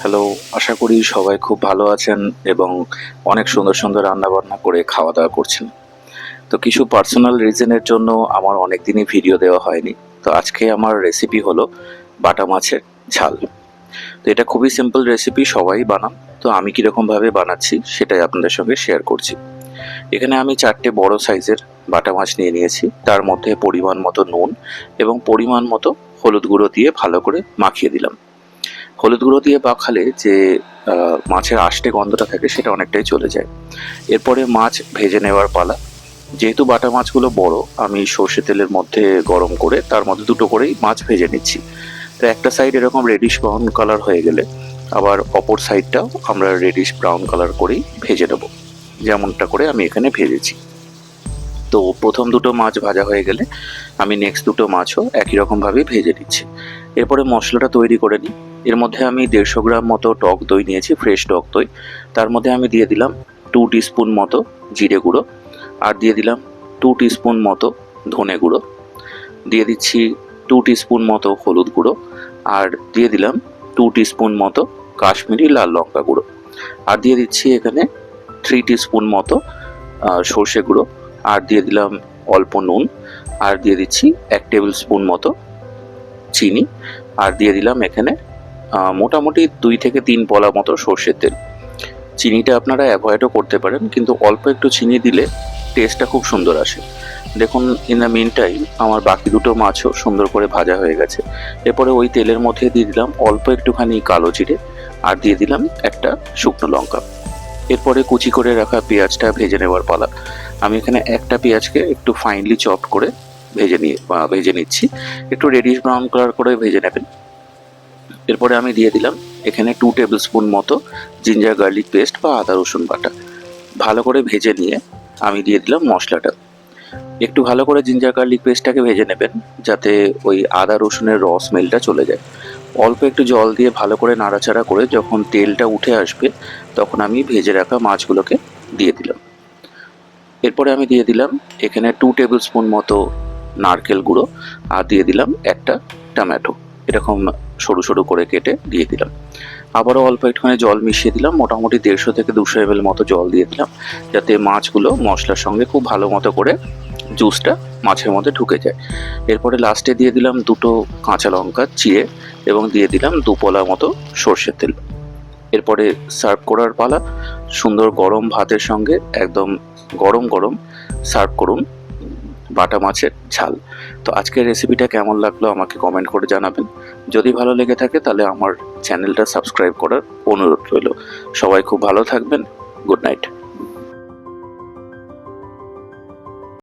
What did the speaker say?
Hello আশা করি সবাই খুব ভালো আছেন এবং অনেক সুন্দর সুন্দর রান্নাবান্না করে খাওয়া দাওয়া করছেন। তো কিছু পার্সোনাল রিজনের জন্য আমার অনেক দিনই ভিডিও দেওয়া হয়নি। তো আজকে আমার রেসিপি হলো বাটা মাছের ঝাল। তো এটা খুবই সিম্পল রেসিপি সবাই বানান। তো আমি কীরকমভাবে বানাচ্ছি সেটাই আপনাদের সঙ্গে শেয়ার করছি। এখানে আমি চারটে বড় সাইজের বাটা মাছ নিয়ে নিয়েছি। তার মধ্যে পরিমাণ মতো নুন এবং পরিমাণ মতো হলুদ গুঁড়ো দিয়ে ভালো করে মাখিয়ে দিলাম। হলুদ গুঁড়ো দিয়ে মাখালে যে মাছের আষ্টে গন্ধটা থাকে সেটা অনেকটাই চলে যায়। এরপরে মাছ ভেজে নেওয়ার পালা। যেহেতু বাটা মাছগুলো বড়, আমি সর্ষে তেলের মধ্যে গরম করে তার মধ্যে দুটো করেই মাছ ভেজে নিচ্ছি। তো একটা সাইড এরকম রেডিশ ব্রাউন কালার হয়ে গেলে, আবার অপর সাইডটাও আমরা রেডিশ ব্রাউন কালার করেই ভেজে নেব। যেমনটা করে আমি এখানে ভেজেছি। তো প্রথম দুটো মাছ ভাজা হয়ে গেলে, আমি নেক্সট দুটো মাছও একই রকমভাবে ভেজে নিচ্ছি। এরপরে মশলাটা তৈরি করে নিই। এর মধ্যে আমি দেড়শো গ্রাম মতো টক দই নিয়েছি ফ্রেশ টক দই। তার মধ্যে আমি দিয়ে দিলাম টু টিস্পুন মতো জিরে গুঁড়ো আর দিয়ে দিলাম টু টিস্পুন মতো ধনে গুঁড়ো। দিয়ে দিচ্ছি টু টিস্পুন মতো হলুদ গুঁড়ো আর দিয়ে দিলাম টু টিস্পুন মতো কাশ্মীরি লাল লঙ্কা গুঁড়ো। আর দিয়ে দিচ্ছি এখানে থ্রি টিস্পুন মতো সর্ষে গুঁড়ো আর দিয়ে দিলাম অল্প নুন আর দিয়ে দিচ্ছি এক টেবিল স্পুন মতো চিনি। আর দিয়ে দিলাম এখানে মোটামুটি দুই থেকে তিন পলা মতো সর্ষের তেল। চিনিটা আপনারা অ্যাভয়েডও করতে পারেন, কিন্তু অল্প একটু চিনি দিলে টেস্টটা খুব সুন্দর আসে। দেখুন ইন দ্য মিন টাইম আমার বাকি দুটো মাছও সুন্দর করে ভাজা হয়ে গেছে। এরপরে ওই তেলের মধ্যে দিয়ে দিলাম অল্প একটুখানি কালো জিরে, আর দিয়ে দিলাম একটা শুকনো লঙ্কা। এরপরে কুচি করে রাখা পেঁয়াজটা ভেজে নেওয়ার পালা। আমি এখানে একটা পেঁয়াজকে একটু ফাইনলি চপ করে ভেজে নিয়ে ভেজে নিচ্ছি। একটু রেডিশ ব্রাউন কালার করে ভেজে নেবেন। এরপরে আমি দিয়ে দিলাম এখানে টু টেবিল স্পুন মতো জিঞ্জার গার্লিক পেস্ট বা আদা রসুন বাটা। ভালো করে ভেজে নিয়ে আমি দিয়ে দিলাম মশলাটা। একটু ভালো করে জিঞ্জার গার্লিক পেস্টটাকে ভেজে নেবেন, যাতে ওই আদা রসুনের র স্মেলটা চলে যায়। অল্প একটু জল দিয়ে ভালো করে নাড়াচাড়া করে যখন তেলটা উঠে আসবে, তখন আমি ভেজে রাখা মাছগুলোকে দিয়ে দিলাম। এরপরে আমি দিয়ে দিলাম এখানে টু টেবিল স্পুন মতো নারকেল গুঁড়ো, আর দিয়ে দিলাম একটা টমেটো। এরকম সরু সরু করে কেটে দিয়ে দিলাম। আবারও অল্প একটুখানি জল মিশিয়ে দিলাম, মোটামুটি দেড়শো থেকে দুশো এমএল মতো জল দিয়ে দিলাম, যাতে মাছগুলো মশলার সঙ্গে খুব ভালো মতো করে জুসটা মাছের মধ্যে ঢুকে যায়। এরপরে লাস্টে দিয়ে দিলাম দুটো কাঁচা লঙ্কা, চিড়ে এবং দিয়ে দিলাম দুপলা মতো সর্ষের তেল। এরপরে সার্ভ করার পালা, সুন্দর গরম ভাতের সঙ্গে একদম গরম গরম সার্ভ করুন। বাটা মাছের ঝাল। তো আজকের রেসিপিটা কেমন লাগল আমাকে কমেন্ট করে জানাবেন। যদি ভালো লেগে থাকে তাহলে আমার চ্যানেলটা সাবস্ক্রাইব করার অনুরোধ রইল। সবাই খুব ভালো থাকবেন। Good night